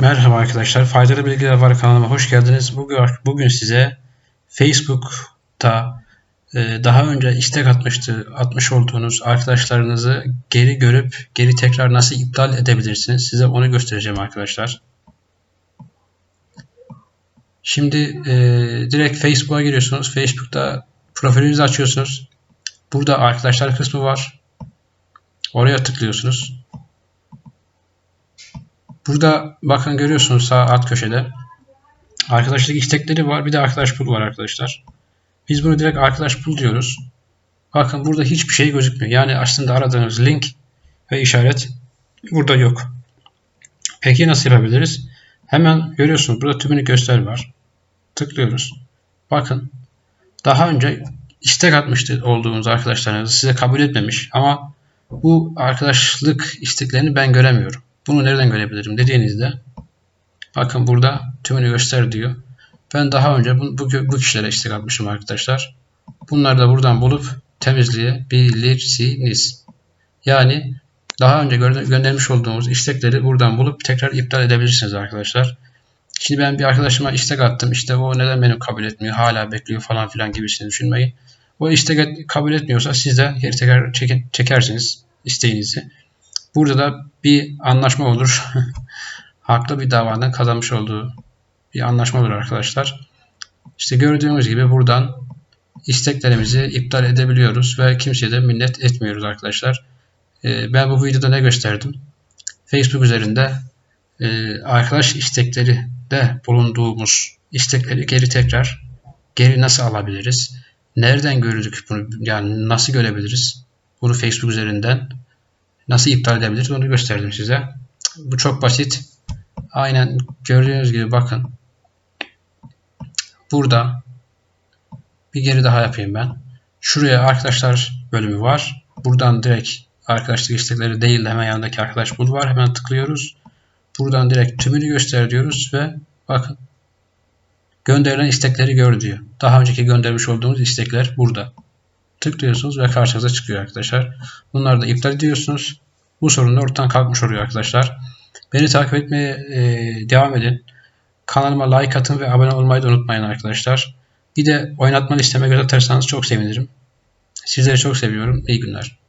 Merhaba arkadaşlar, Faydalı Bilgiler Var kanalıma hoş geldiniz. Bugün, bugün size Facebook'ta e, daha önce istek atmıştı, atmış olduğunuz arkadaşlarınızı geri görüp geri tekrar nasıl iptal edebilirsiniz? Size onu göstereceğim arkadaşlar. Şimdi e, direkt Facebook'a giriyorsunuz. Facebook'ta profilinizi açıyorsunuz. Burada arkadaşlar kısmı var. Oraya tıklıyorsunuz. Burada bakın görüyorsunuz sağ alt köşede. Arkadaşlık istekleri var. Bir de arkadaş bul var arkadaşlar. Biz bunu direkt arkadaş bul diyoruz. Bakın burada hiçbir şey gözükmüyor. Yani aslında aradığınız link ve işaret burada yok. Peki nasıl yapabiliriz? Hemen görüyorsunuz burada tümünü göster var. Tıklıyoruz. Bakın daha önce istek atmıştı olduğunuz arkadaşlarınız size kabul etmemiş ama bu arkadaşlık isteklerini ben göremiyorum. Bunu nereden görebilirim dediğinizde bakın burada tümünü göster diyor. Ben daha önce bu, bu, bu kişilere istek atmışım arkadaşlar. Bunları da buradan bulup temizleyebilirsiniz. Yani daha önce gö göndermiş olduğumuz istekleri buradan bulup tekrar iptal edebilirsiniz arkadaşlar. Şimdi ben bir arkadaşıma istek attım. İşte o neden beni kabul etmiyor, hala bekliyor falan filan gibisini düşünmeyin. O istek kabul etmiyorsa siz de geri tekrar çekersiniz isteğinizi. Burada da bir anlaşma olur. Haklı bir davadan kazanmış olduğu bir anlaşma olur arkadaşlar. İşte gördüğümüz gibi buradan isteklerimizi iptal edebiliyoruz ve kimseye de minnet etmiyoruz arkadaşlar. Ee, ben bu videoda ne gösterdim? Facebook üzerinde e, arkadaş istekleri de bulunduğumuz istekleri geri tekrar geri nasıl alabiliriz? Nereden gördük bunu? Yani nasıl görebiliriz? Bunu Facebook üzerinden nasıl iptal edebiliriz onu gösterdim size. Bu çok basit. Aynen gördüğünüz gibi bakın. Burada bir geri daha yapayım ben. Şuraya arkadaşlar bölümü var. Buradan direkt arkadaşlık istekleri değil de hemen yanındaki arkadaş bul var. Hemen tıklıyoruz. Buradan direkt tümünü göster diyoruz ve bakın gönderilen istekleri gör diyor. Daha önceki göndermiş olduğumuz istekler burada tıklıyorsunuz ve karşınıza çıkıyor arkadaşlar. Bunları da iptal ediyorsunuz. Bu sorun da ortadan kalkmış oluyor arkadaşlar. Beni takip etmeye e, devam edin. Kanalıma like atın ve abone olmayı da unutmayın arkadaşlar. Bir de oynatma listeme göz atarsanız çok sevinirim. Sizleri çok seviyorum. İyi günler.